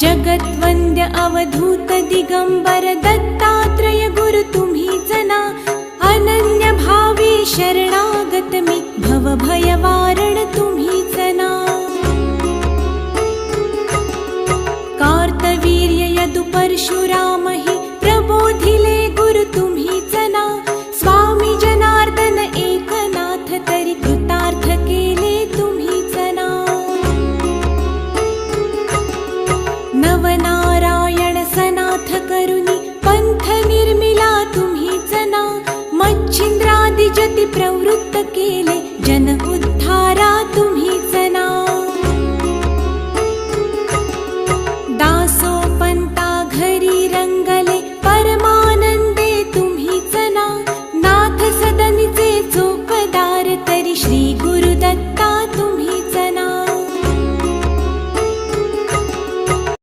जगद्वन्द्य अवधूत दिगम्बर दत्तात्रय गुरु तुम्हीच ना अनन्य भावे शरणागत मी भव भयवारण तुम्हीच ना कार्तवीर्य यदु परशुराम buena.